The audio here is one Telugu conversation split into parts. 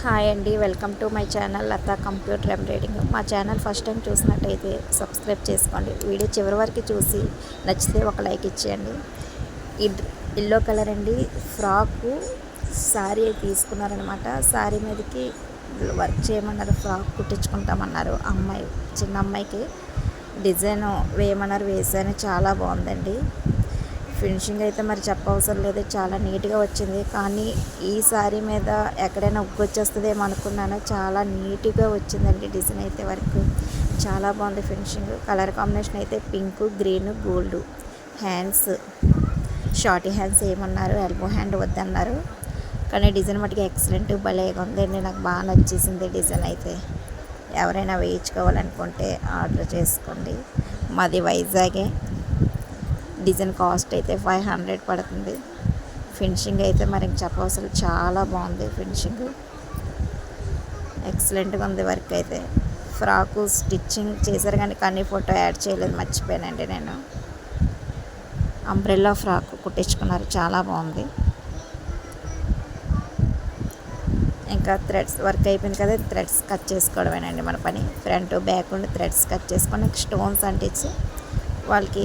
హాయ్ అండి welcome to my channel Latha computer embroidering మా ఛానల్ ఫస్ట్ టైం చూసినట్టయితే సబ్స్క్రైబ్ చేసుకోండి. వీడియో చివరి వరకు చూసి నచ్చితే ఒక లైక్ ఇచ్చేయండి. ఎల్లో కలర్ అండి. ఫ్రాకు శారీ తీసుకున్నారనమాట శారీ మీదకి వర్క్ చేయమన్నారు ఫ్రాక్ కుట్టించుకుంటామన్నారు అమ్మాయి చిన్న అమ్మాయికి. డిజైన్ వేయమన్నారు వేసాను చాలా బాగుందండి. ఫినిషింగ్ అయితే మరి చెప్పవసరం లేదు. చాలా నీట్గా వచ్చింది. కానీ ఈ శారీ మీద ఎక్కడైనా ఉగ్గు వచ్చేస్తుందేమో అనుకున్నాను. చాలా నీట్గా వచ్చిందండి డిజైన్ అయితే వర్క్ చాలా బాగుంది ఫినిషింగ్ కలర్ కాంబినేషన్ అయితే pink green gold hands shorty hands ఏమన్నారు? ఎల్బో హ్యాండ్ వద్దన్నారు. కానీ డిజైన్ మటుకు ఎక్సలెంట్ భలేగా ఉందండి. నాకు బాగా నచ్చేసింది డిజైన్ అయితే. ఎవరైనా వేయించుకోవాలనుకుంటే ఆర్డర్ చేసుకోండి. మాది వైజాగే. డిజైన్ కాస్ట్ అయితే ఫైవ్ హండ్రెడ్ పడుతుంది. ఫినిషింగ్ అయితే మరి చెప్పవసరం చాలా బాగుంది ఫినిషింగ్. ఎక్సలెంట్గా ఉంది వర్క్ అయితే. ఫ్రాకు స్టిచ్చింగ్ చేశారు కానీ కానీ ఫోటో యాడ్ చేయలేదు మర్చిపోయానండి నేను. అంబ్రెల్లా ఫ్రాక్ కుట్టించుకున్నారు చాలా బాగుంది. ఇంకా థ్రెడ్స్ వర్క్ అయిపోయింది కదా థ్రెడ్స్ కట్ చేసుకోవడమేనండి మన పని. ఫ్రంట్ బ్యాక్ ఉండి థ్రెడ్స్ కట్ చేసుకొని స్టోన్స్ అంటించి వాళ్ళకి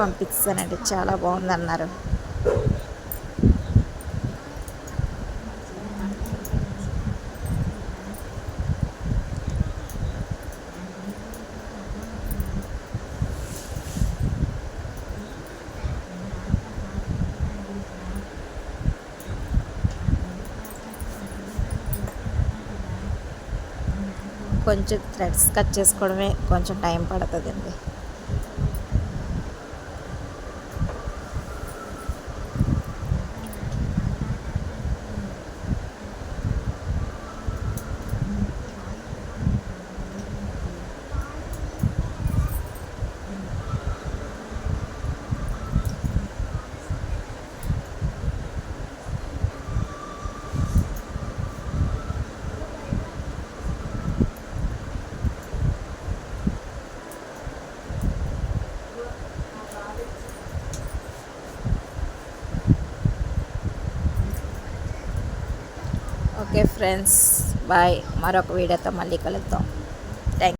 పంపిస్తానండి. చాలా బాగుందన్నారు. కొంచెం థ్రెడ్స్ కట్ చేసుకోవడమే కొంచెం టైం పడుతుందండి. ఓకే ఫ్రెండ్స్ బాయ్ మరొక వీడియోతో మళ్ళీ కలుద్దాం.